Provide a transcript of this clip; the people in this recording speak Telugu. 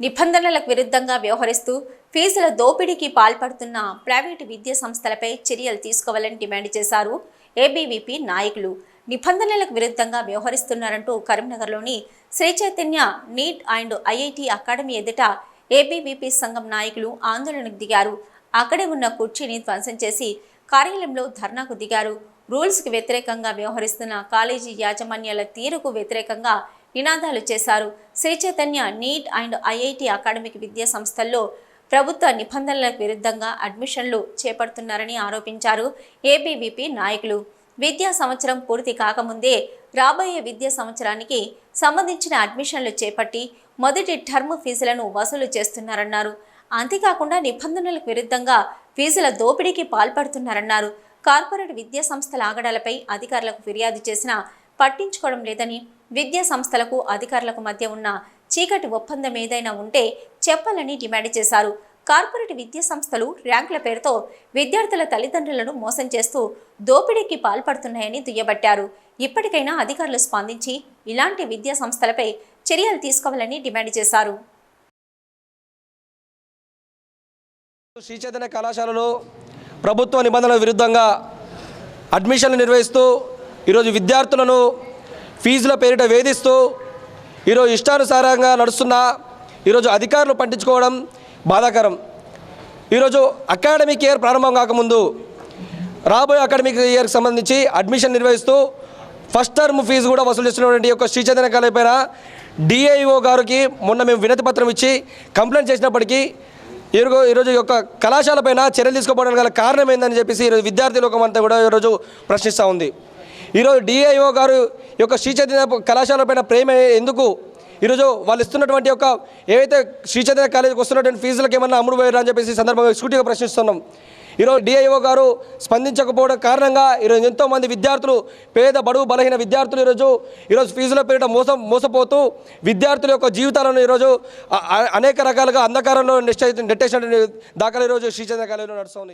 నిబంధనలకు విరుద్ధంగా వ్యవహరిస్తూ ఫీజుల దోపిడీకి పాల్పడుతున్న ప్రైవేటు విద్యా సంస్థలపై చర్యలు తీసుకోవాలని డిమాండ్ చేశారు ఏబీవీపీ నాయకులు. నిబంధనలకు విరుద్ధంగా వ్యవహరిస్తున్నారంటూ కరీంనగర్లోని Sri Chaitanya NEET and IIT academy ఎదుట ఏబీవీపీ సంఘం నాయకులు ఆందోళనకు దిగారు. అక్కడే ఉన్న కుర్చీని ధ్వంసం చేసి కార్యాలయంలో ధర్నాకు దిగారు. రూల్స్కి వ్యతిరేకంగా వ్యవహరిస్తున్న కాలేజీ యాజమాన్యాల తీరుకు వ్యతిరేకంగా నినాదాలు చేశారు. Sri Chaitanya NEET and IIT academic విద్యా సంస్థల్లో ప్రభుత్వ నిబంధనలకు విరుద్ధంగా అడ్మిషన్లు చేపడుతున్నారని ఆరోపించారు ఏబీవీపీ నాయకులు. విద్యా సంవత్సరం పూర్తి కాకముందే రాబోయే విద్యా సంవత్సరానికి సంబంధించిన అడ్మిషన్లు చేపట్టి మొదటి టర్మ్ ఫీజులను వసూలు చేస్తున్నారన్నారు. అంతేకాకుండా నిబంధనలకు విరుద్ధంగా ఫీజుల దోపిడీకి పాల్పడుతున్నారన్నారు. కార్పొరేట్ విద్యా సంస్థల ఆగడాలపై అధికారులకు ఫిర్యాదు చేసినా పట్టించుకోవడం లేదని విద్యా సంస్థలకు అధికారులకు మధ్య ఉన్న చీకటి ఒప్పందం ఏదైనా ఉంటే చెప్పాలని డిమాండ్ చేశారు. కార్పొరేట్ విద్యా సంస్థలు ర్యాంకుల పేరుతో విద్యార్థుల తల్లిదండ్రులను మోసం చేస్తూ దోపిడీకి పాల్పడుతున్నాయని దుయ్యబట్టారు. ఇప్పటికైనా అధికారులు స్పందించి ఇలాంటి విద్యా సంస్థలపై చర్యలు తీసుకోవాలని డిమాండ్ చేశారు. శ్రీ చైతన్య కళాశాలలో ప్రభుత్వ నిబంధనల విరుద్ధంగా అడ్మిషన్లు నిర్వహిస్తూ ఈరోజు విద్యార్థులను ఫీజుల పేరిట వేధిస్తూ ఈరోజు ఇష్టానుసారంగా నడుస్తున్న ఈరోజు అధికారులు పట్టించుకోవడం బాధాకరం. ఈరోజు అకాడమిక్ ఇయర్ ప్రారంభం కాకముందు రాబోయే అకాడమిక్ ఇయర్కి సంబంధించి అడ్మిషన్ నిర్వహిస్తూ ఫస్ట్ టర్మ్ ఫీజు కూడా వసూలు చేస్తున్నటువంటి యొక్క శ్రీచంద్ర చైతన్య డిఐఓ గారికి మొన్న మేము వినతి పత్రం ఇచ్చి కంప్లైంట్ చేసినప్పటికీ ఈరోజు ఈరోజు యొక్క కళాశాల పైన చర్యలు తీసుకోవడానికి గల కారణం ఏందని చెప్పేసి ఈరోజు విద్యార్థి లోకం అంతా కూడా ఈరోజు ప్రశ్నిస్తూ ఉంది. ఈరోజు డిఐఓ గారు ఈ యొక్క శ్రీచైతన్య కళాశాలపైన కళాశాల పైన ప్రేమ ఎందుకు? ఈరోజు వాళ్ళు ఇస్తున్నటువంటి యొక్క ఏవైతే శ్రీచైతన్య కాలేజీకి వస్తున్నటువంటి ఫీజులకు ఏమన్నా అమ్ముడు పోయారు అని చెప్పేసి సందర్భంగా స్కూటీగా ప్రశ్నిస్తున్నాం. ఈరోజు డిఐఓ గారు స్పందించకపోవడం కారణంగా ఈరోజు ఎంతోమంది విద్యార్థులు పేద బడుగు బలహీన విద్యార్థులు ఈరోజు ఈరోజు ఫీజుల పేరిట మోసం మోసపోతూ విద్యార్థుల యొక్క జీవితాలను ఈరోజు అనేక రకాలుగా అంధకారంలో నెట్టే నెట్టేసినటువంటి దాఖలు ఈరోజు శ్రీచంద్ర కాలేజీలో నడుస్తుంది.